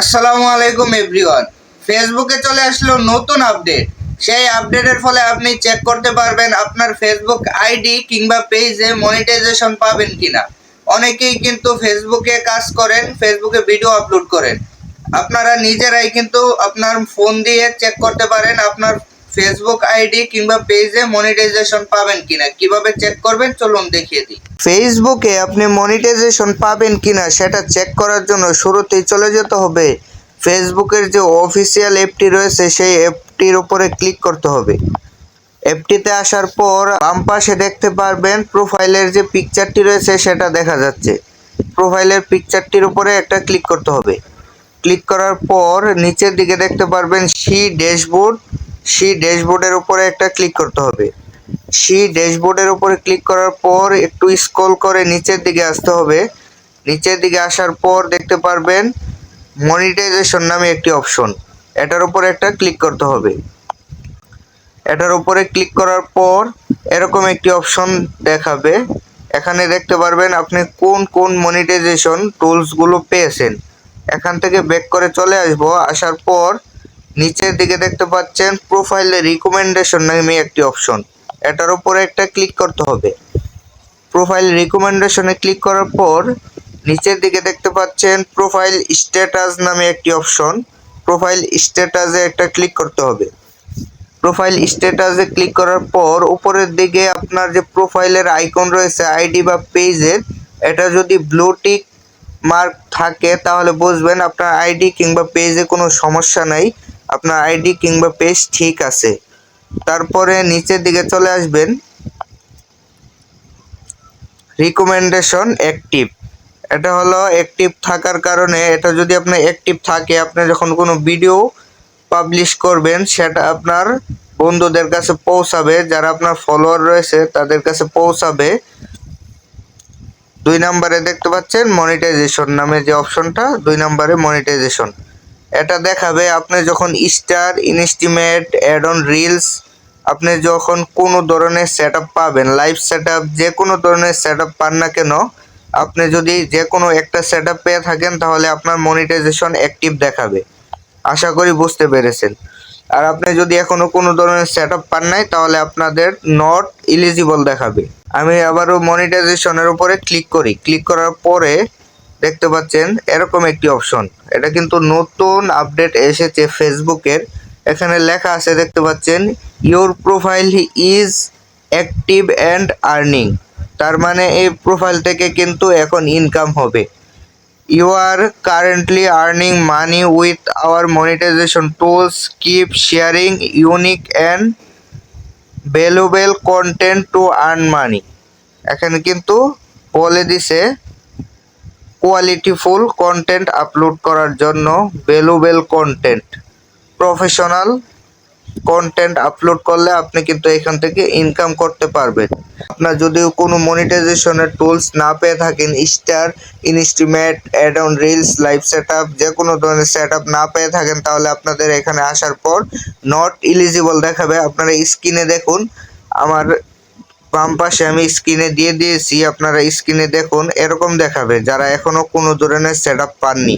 আসসালামু আলাইকুম এভরিওয়ান ফেসবুকে চলে আসলো নতুন আপডেট সেই আপডেটের ফলে আপনি চেক করতে পারবেন আপনার ফেসবুক আইডি কিংবা পেজে মনিটাইজেশন পাবেন কিনা। অনেকেই কিন্তু ফেসবুকে কাজ করেন ফেসবুকে ভিডিও আপলোড করেন। আপনারা নিজেরাই কিন্তু আপনার ফোন দিয়ে চেক করতে পারেন, আপনার ফেসবুক আইডি কিংবা পেজে মনিটাইজেশন পাবেন কিনা? কীভাবে চেক করবেন? চলুন দেখিয়ে দিই। ফেসবুকে আপনি মনিটাইজেশন পাবেন কিনা সেটা চেক করার জন্য শুরুতেই চলে যেতে হবে। ফেসবুকের যে অফিসিয়াল অ্যাপটি রয়েছে, সেই অ্যাপটির উপরে ক্লিক করতে হবে। অ্যাপটিতে আসার পর বাম পাশে দেখতে পারবেন প্রোফাইলের যে পিকচারটি রয়েছে, সেটা দেখা যাচ্ছে। প্রোফাইলের পিকচারটির উপরে একটা ক্লিক করতে হবে। ক্লিক করার পর নিচের দিকে দেখতে পারবেন সি ড্যাশবোর্ড সি ড্যাশবোর্ডের উপরে একটা ক্লিক করতে হবে। সি ড্যাশবোর্ডের উপরে ক্লিক করার পর একটু স্ক্রল করে নিচের দিকে আসতে হবে। নিচের দিকে আসার পর দেখতে পারবেন মনিটাইজেশন নামে একটি অপশন। এটার উপরে একটা ক্লিক করতে হবে। এটার উপরে ক্লিক করার পর এরকম একটি অপশন দেখাবে। এখানে দেখতে পারবেন আপনি কোন কোন মনিটাইজেশন টুলসগুলো পেয়েছেন। এখান থেকে ব্যাক করে চলে আসব। আসার পর নিচের দিকে দেখতে পাচ্ছেন প্রোফাইলে রিকমেন্ডেশন নামে একটি অপশন এটার উপরে একটা ক্লিক করতে হবে। প্রোফাইল রিকমেন্ডেশনে ক্লিক করার পর নিচের দিকে দেখতে পাচ্ছেন প্রোফাইল স্ট্যাটাস নামে একটি অপশন প্রোফাইল স্ট্যাটাসে একটা ক্লিক করতে হবে। প্রোফাইল স্ট্যাটাসে ক্লিক করার পর উপরের দিকে আপনার যে প্রোফাইলের আইকন রয়েছে আইডি বা পেজের এটা যদি ব্লু টিক মার্ক থাকে, তাহলে বুঝবেন আপনার আইডি কিংবা পেজে কোনো সমস্যা নাই। আপনার আইডি কিংবা পেজ ঠিক আছে। তারপরে নিচের দিকে চলে আসবেন। রিকমেন্ডেশন অ্যাক্টিভ এটা হলো অ্যাক্টিভ থাকার কারণে এটা যদি আপনার অ্যাক্টিভ থাকে, আপনি যখন কোনো ভিডিও পাবলিশ করবেন, সেটা আপনার বন্ধুদের কাছে পৌঁছাবে, যারা আপনার ফলোয়ার রয়েছে, তাদের কাছে পৌঁছাবে। দুই নম্বরে দেখতে পাচ্ছেন মনিটাইজেশন নামে যে অপশনটা দুই নম্বরে মনিটাইজেশন এটা দেখাবে আপনি যখন star instream ad on reels, আপনি যখন কোনো ধরনের সেট পাবেন লাইভ সেট যে কোনো ধরনের সেট পান না কেন, আপনি যদি যে কোনো একটা সেট পেয়ে থাকেন, তাহলে আপনার মনিটাইজেশন অ্যাক্টিভ দেখাবে। আশা করি বুঝতে পেরেছেন। আর আপনি যদি এখনও কোনো ধরনের সেট পান নাই, তাহলে আপনাদের নট ইলিজিবল দেখাবে। আমি আবারও মনিটাইজেশনের উপরে ক্লিক করি। ক্লিক করার পরে দেখতে পাচ্ছেন, এরকম একটি অপশন এটা কিন্তু নতুন আপডেট এসেছে ফেসবুকের। এখানে লেখা আছে, দেখতে পাচ্ছেন your profile is active and earning তার মানে এই প্রোফাইল থেকে কিন্তু এখন ইনকাম হবে। You are currently earning money with our monetization tools keep sharing unique and valuable content to earn money এখানে কিন্তু বলে দিছে কোয়ালিটিফুল কন্টেন্ট আপলোড করার জন্য valuable content professional content upload করলে আপনি কিন্তু এখান থেকে ইনকাম করতে পারবেন। আপনার যদি কোনো মনিটাইজেশনের টুলস না পেয়ে থাকেন star instream ad on reels live set যে কোনো ধরনের সেট আপ না পেয়ে থাকেন, তাহলে আপনাদের এখানে আসার পর নট ইলিজিবল দেখাবে। আপনারা স্ক্রিনে দেখুন, আমার বাম পাশে আমি স্ক্রিনে দিয়ে দিয়েছি, আপনারা স্ক্রিনে দেখুন, এরকম দেখাবে, যারা এখনও কোনো ধরনের সেট পাননি।